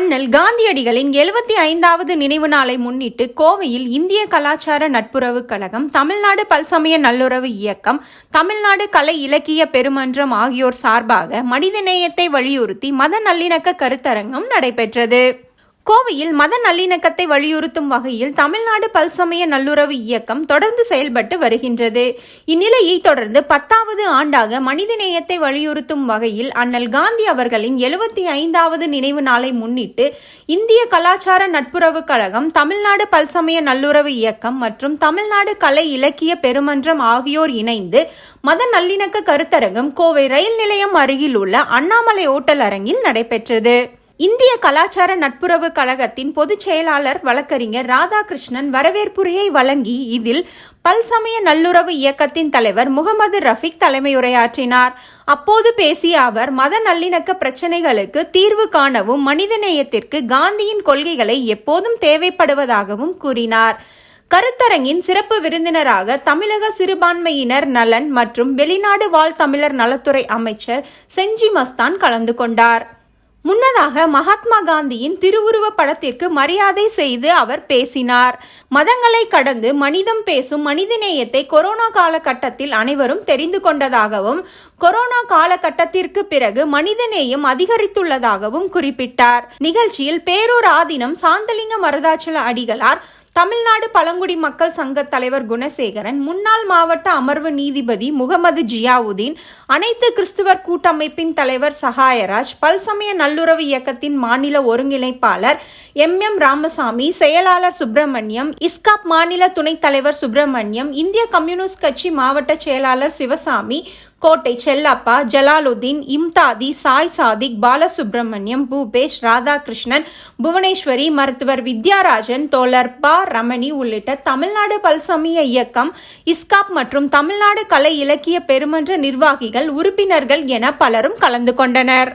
அண்ணல் காந்தியடிகளின் எழுபத்தி ஐந்தாவது நினைவு நாளை முன்னிட்டு கோவையில் இந்திய கலாச்சார நட்புறவு கழகம் தமிழ்நாடு பல்சமய நல்லுறவு இயக்கம் தமிழ்நாடு கலை இலக்கிய பெருமன்றம் ஆகியோர் சார்பாக மனிதநேயத்தை வலியுறுத்தி மத நல்லிணக்க கருத்தரங்கம் நடைபெற்றது. கோவையில் மத நல்லிணக்கத்தை வலியுறுத்தும் வகையில் தமிழ்நாடு பல்சமய நல்லுறவு இயக்கம் தொடர்ந்து செயல்பட்டு வருகின்றது. இந்நிலையை தொடர்ந்து பத்தாவது ஆண்டாக மனிதநேயத்தை வலியுறுத்தும் வகையில் அண்ணல் காந்தி அவர்களின் எழுபத்தி ஐந்தாவது நினைவு நாளை முன்னிட்டு இந்திய கலாச்சார நட்புறவு கழகம் தமிழ்நாடு பல்சமய நல்லுறவு இயக்கம் மற்றும் தமிழ்நாடு கலை இலக்கிய பெருமன்றம் ஆகியோர் இணைந்து மத நல்லிணக்க கருத்தரங்கம் கோவை ரயில் நிலையம் அருகில் உள்ள அண்ணாமலை ஓட்டல் அரங்கில் நடைபெற்றது. இந்திய கலாச்சார நட்புறவு கழகத்தின் பொதுச் செயலாளர் வழக்கறிஞர் ராதாகிருஷ்ணன் வரவேற்புரையை வழங்கி இதில் பல்சமய நல்லுறவு இயக்கத்தின் தலைவர் முகமது ரஃபிக் தலைமையுரையாற்றினார். அப்போது பேசிய அவர் மத நல்லிணக்க பிரச்சினைகளுக்கு தீர்வு காணவும் மனிதநேயத்திற்கு காந்தியின் கொள்கைகளை எப்போதும் தேவைப்படுவதாகவும் கூறினார். கருத்தரங்கின் சிறப்பு விருந்தினராக தமிழக சிறுபான்மையினர் நலன் மற்றும் வெளிநாடு வாழ் தமிழர் நலத்துறை அமைச்சர் செஞ்சி மஸ்தான் கலந்து கொண்டார். முன்னதாக மகாத்மா காந்தியின் திருவுருவ படத்திற்கு மரியாதை செய்து அவர் பேசினார். மதங்களை கடந்து மனிதம் பேசும் மனிதநேயத்தை கொரோனா காலகட்டத்தில் அனைவரும் தெரிந்து கொண்டதாகவும் கொரோனா காலகட்டத்திற்கு பிறகு மனிதநேயம் அதிகரித்துள்ளதாகவும் குறிப்பிட்டார். நிகழ்ச்சியில் பேரூர் ஆதீனம் சாந்தலிங்க மருதாச்சல அடிகளார் தமிழ்நாடு பழங்குடி மக்கள் சங்க தலைவர் குணசேகரன் முன்னாள் மாவட்ட அமர்வு நீதிபதி முகமது ஜியாவுதீன் அனைத்து கிறிஸ்துவர் கூட்டமைப்பின் தலைவர் சகாயராஜ் பல்சமய நல்லுறவு இயக்கத்தின் மாநில ஒருங்கிணைப்பாளர் எம் எம் ராமசாமி செயலாளர் சுப்பிரமணியம் இஸ்காப் மாநில துணைத் தலைவர் சுப்பிரமணியம் இந்திய கம்யூனிஸ்ட் கட்சி மாவட்ட செயலாளர் சிவசாமி கோட்டை செல்லப்பா ஜலாலுதீன் இம்தாதி சாய் சாதிக் பாலசுப்ரமணியம் பூபேஷ் ராதாகிருஷ்ணன் புவனேஸ்வரி மருத்துவர் வித்யாராஜன் தோழர் பா. ரமணி உள்ளிட்ட தமிழ்நாடு பல்சமய இயக்கம் இஸ்காப் மற்றும் தமிழ்நாடு கலை இலக்கிய பெருமன்ற நிர்வாகிகள் உறுப்பினர்கள் என பலரும் கலந்து கொண்டனர்.